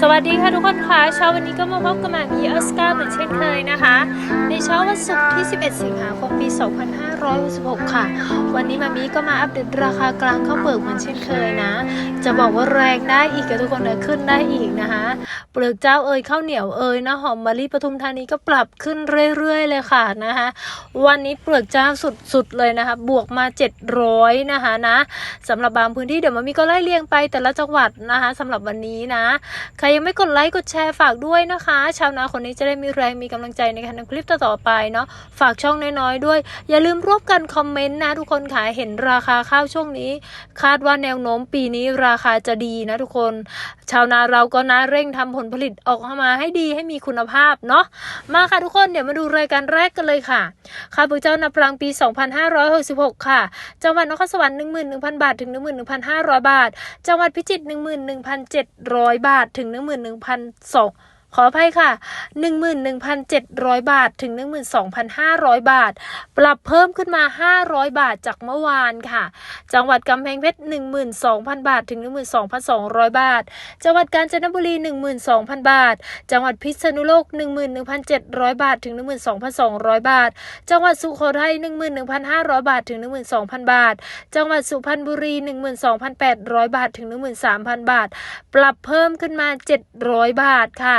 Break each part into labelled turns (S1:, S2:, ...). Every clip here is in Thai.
S1: สวัสดีค่ะทุกคนค่ะเช้าวันนี้ก็มาพบกับมามีออสการ์เหมือนเช่นเคยนะคะ ในเช้าวันศุกร์ที่ 11 สิงหาคมปี 2566 ค่ะ วันนี้มามีก็มาอัปเดตราคากลางข้าวเปลือกเหมือนเช่นเคยนะ จะบอกว่าแรงได้อีกกับทุกคนเลยขึ้นได้อีกนะคะ เปลือกเจ้าเอ่ยข้าวเหนียวเอ่ยนะหอมมะลิปทุมธานีก็ปรับขึ้นเรื่อยๆเลยค่ะนะคะ วันนี้เปลือกเจ้าสุดๆเลยนะคะ บวกมา 700 นะคะนะสำหรับ บางพื้นที่เดี๋ยวมามีก็ไล่เรียงไปแต่ละจังหวัดนะคะสำหรับวันนี้นะใครยังไม่กดไลค์กดแชร์ฝากด้วยนะคะ ชาวนาคนนี้จะได้มีแรงมีกำลังใจในการทำคลิปต่อๆไปเนาะฝากช่องน้อยๆด้วย อย่าลืมร่วมกันคอมเมนต์นะทุกคนค่ะเห็นราคาข้าวช่วงนี้ คาดว่าแนวโน้มปีนี้ราคาจะดีนะทุกคน ชาวนาเราก็นะเร่งทำผลผลิตออกมาให้ดีให้มีคุณภาพเนาะมาค่ะทุกคนเดี๋ยวมาดูรายการแรกกันเลยค่ะข้าวเปลือกเจ้านับพลังปี 2566 ค่ะ จังหวัดนครสวรรค์11,000 บาทถึง 11,500 บาท จังหวัดพิจิตร11,700 บาทถึงนึ่งหมื่นหนึ่งพันสอง ขออภัยค่ะ 11,700 บาทถึง 12,500 บาท ปรับเพิ่มขึ้นมา 500 บาทจากเมื่อวานค่ะ จังหวัดกำแพงเพชร 12,000 บาทถึง 12,200 บาท จังหวัดกาญจนบุรี 12,000 บาท จังหวัดพิษณุโลก 11,700 บาทถึง 12,200 บาท จังหวัดสุโขทัย 11,500 บาทถึง 12,000 บาท จังหวัดสุพรรณบุรี 12,800 บาทถึง 13,000 บาท ปรับเพิ่มขึ้นมา 700 บาทค่ะ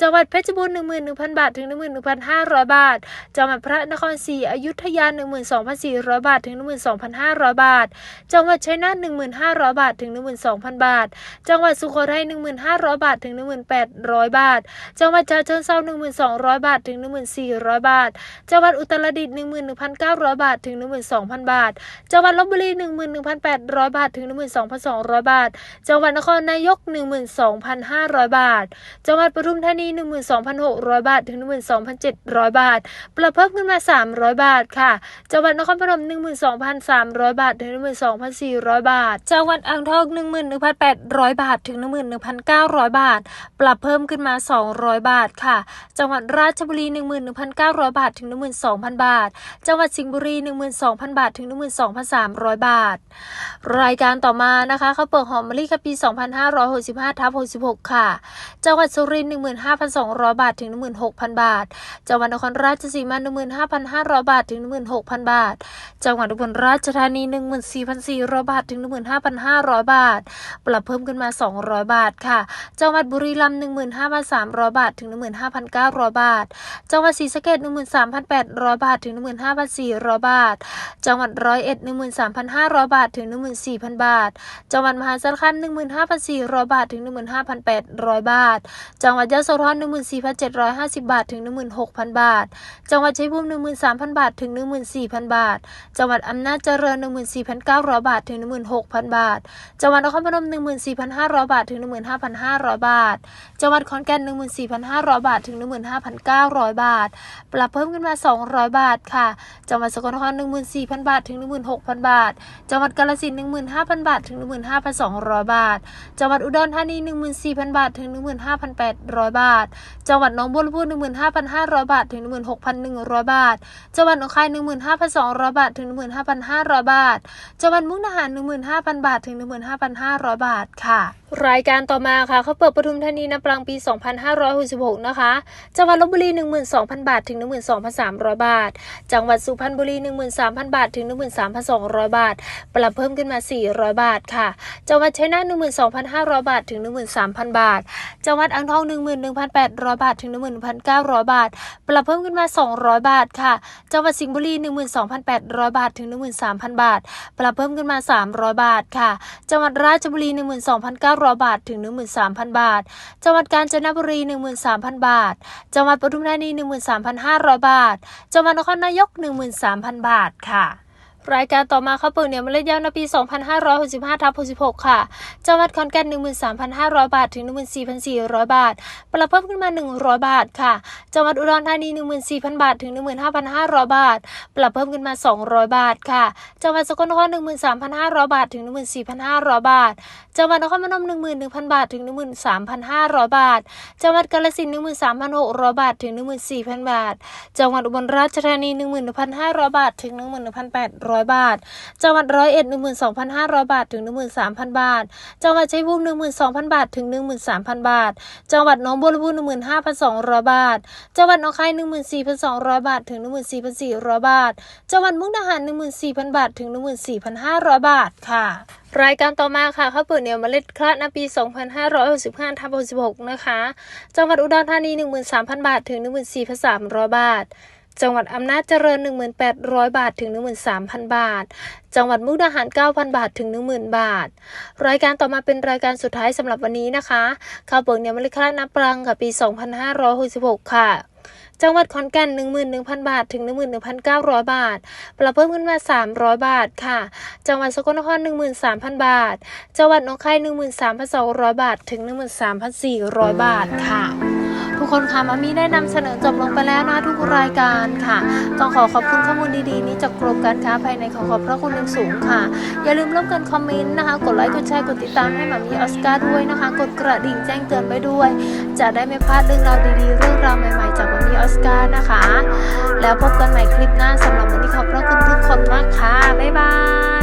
S1: จังหวัดเพชรบูรณ์11,000 บาท ถึง 11,500 บาท จังหวัดพระนครศรีอยุธยา 12,400 บาท ถึง 12,500 บาท จังหวัดชัยนาท1,500 บาท ถึง 12,000 บาท จังหวัดสุโขทัย1,500 บาท ถึง 1,800 บาท จังหวัดฉะเชิงเทรา1,200 บาท ถึง 1,400 บาท จังหวัดอุตรดิตถ์11,900 บาท ถึง 12,000 บาท จังหวัดลบบุรี 11,800 บาท ถึง 12,200 บาท จังหวัดนครนายก 12,500 บาท จังหวัดปทุมธานี12,600 บาท ถึง 12,700 บาท ปรับเพิ่มขึ้นมา 300 บาทค่ะ จังหวัดนครพนม12,300 บาท ถึง 12,400 บาท จังหวัดอ่างทอง11,800 บาท ถึง 11,900 บาท ปรับเพิ่มขึ้นมา 200 บาทค่ะ จังหวัดราชบุรี 11,900 บาท ถึง 12,000 บาท จังหวัดสิงห์บุรี 12,000 บาท ถึง 12,300 บาท รายการต่อมานะคะข้าวเปลือกหอมมะลิค่ะปี 2565ทับ66 ค่ะ จังหวัดสุรินทร์15,200 บาท ถึง 16,000 บาท จังหวัดนครราชสีมา 15,500 บาท ถึง 16,000 บาท จังหวัดอุบลราชธานี 14,400 บาท ถึง 15,500 บาท ปรับเพิ่มขึ้นมา 200 บาทค่ะ จังหวัดบุรีรัมย์15,300 บาท ถึง 15,900 บาท จังหวัดศรีสะเกษ13,800 บาท ถึง 15,400 บาท จังหวัดร้อยเอ็ด13,500 บาท ถึง 14,000 บาท จังหวัดมหาสารคาม15,400 บาท ถึง 15,800 บาท จังหวัดยะโสธร 14,750 บาท ถึง 16,000 บาท จังหวัดชัยภูมิ 13,000 บาท ถึง 14,000 บาท จังหวัดอำนาจเจริญ 14,900 บาท ถึง 16,000 บาท จังหวัดนครพนม 14,500 บาท ถึง 15,500 บาท จังหวัดขอนแก่น 14,500 บาท ถึง 15,900 บาท ปรับเพิ่มขึ้นมา 200 บาท ค่ะ จังหวัดสกลนคร 14,000 บาท ถึง 16,000 บาท จังหวัดกาฬสินธุ์15,000 บาท ถึง 15,200 บาท จังหวัดอุดรธานี 14,000 บาท ถึง 15,800 บาทาท จังหวัดหนองบัวลำพู15,500 บาท ถึง 16,100 บาท จังหวัดหนองคาย 15,200 บาท ถึง 15,500 บาท จังหวัดมุกดาหาร 15,000 บาท ถึง 15,500 บาท ค่ะ รายการต่อมาค่ะเขาเปิดปทุมธานีน้ำปลังปี 2566 นะคะ จังหวัดลบบุรี 12,000 บาท ถึง 12,300 บาท จังหวัดสุพรรณบุรี 13,000 บาท ถึง 13,200 บาท ปรับเพิ่มขึ้นมา 400 บาท ค่ะ จังหวัดชัยนาท12,500 บาท ถึง 13,000 บาท จังหวัดอ่างทอง 11,000 1,800 บาท ถึง 11,900 บาท ปรับเพิ่มขึ้นมา 200 บาทค่ะ จังหวัดสิงห์บุรี 12,800 บาท ถึง 13,000 บาท ปรับเพิ่มขึ้นมา 300 บาทค่ะ จังหวัดราชบุรี 12,900 บาท ถึง 13,000 บาท จังหวัดกาญจนบุรี 13,000 บาท จังหวัดปทุมธานี 13,500 บาท จังหวัดนครนายก 13,000 บาทค่ะ รายการต่อมาข้าวเปลือกเหนียวเมล็ดยาวในปี 2565ทับ66 ค่ะ จังหวัดขอนแก่น 13,500 บาท ถึง 14,400 บาท ปรับเพิ่มขึ้นมา 100 บาทค่ะ จังหวัดอุดรธานี 14,000 บาท ถึง 15,500 บาท ปรับเพิ่มขึ้นมา 200 บาทค่ะ จังหวัดสกลนคร 13,500 บาท ถึง 14,500 บาท จังหวัดนครพนม 11,000 บาท ถึง 13,500 บาท จังหวัดกาฬสินธุ์13,600 บาท ถึง 14,000 บาท จังหวัดอุบลราชธานี 11,500 บาท ถึง 11,800 1,200 บาท จังหวัดร้อยเอ็ด12,500 บาทถึง 13,000 บาท จังหวัดชัยภูมิ12,000 บาทถึง 13,000 บาท จังหวัดหนองบัวลำพู15,200 บาท จังหวัดหนองคาย14,200 บาทถึง 14,400 บาท จังหวัดมุกดาหาร14,000 บาทถึง 14,500 บาทค่ะรายการต่อมาค่ะข้าวเปลือกเหนียวเมล็ดคละในปี 2565ทับ66 นะคะ จังหวัดอุดรธานี 13,000 บาท ถึง 14,300 บาท จังหวัดอำนาจเจริญ 1,800 บาท ถึง 13,000 บาท จังหวัดมุกดาหาร 9,000 บาท ถึง 10,000 บาท รายการต่อมาเป็นรายการสุดท้ายสำหรับวันนี้นะคะข้าวเปลือกเนี่ยมล็ดคละนับปรังค่ะปี 2566 ค่ะจังหวัดขอนแก่น 11,000 บาท ถึง 11,900 บาท ปรับเพิ่มขึ้นมา 300 บาทค่ะ จังหวัดสกลนคร 13,000 บาท จังหวัดนองคาย13,200 บาท ถึง 13,400 บาทค่ะ ทุกคนค่ะมามีได้นำเสนอจบลงไปแล้วนะทุกรายการค่ะต้องขอขอบคุณข้อมูลดีๆ นี้จากกรมการค้าภายในขอขอบพระคุณอย่างสูงค่ะ อย่าลืมร่วมกันคอมเมนต์นะคะ กดไลค์กดแชร์กดติดตามให้มามีออสการ์ด้วยนะคะ กดกระดิ่งแจ้งเตือนไปด้วย จะได้ไม่พลาดเรื่องราวดีๆ เรื่องราวใหม่ๆ จากมามีออสการ์นะคะ แล้วพบกันใหม่คลิปหน้าสำหรับวันนี้ขอบพระคุณทุกคนมากค่ะบ๊ายบาย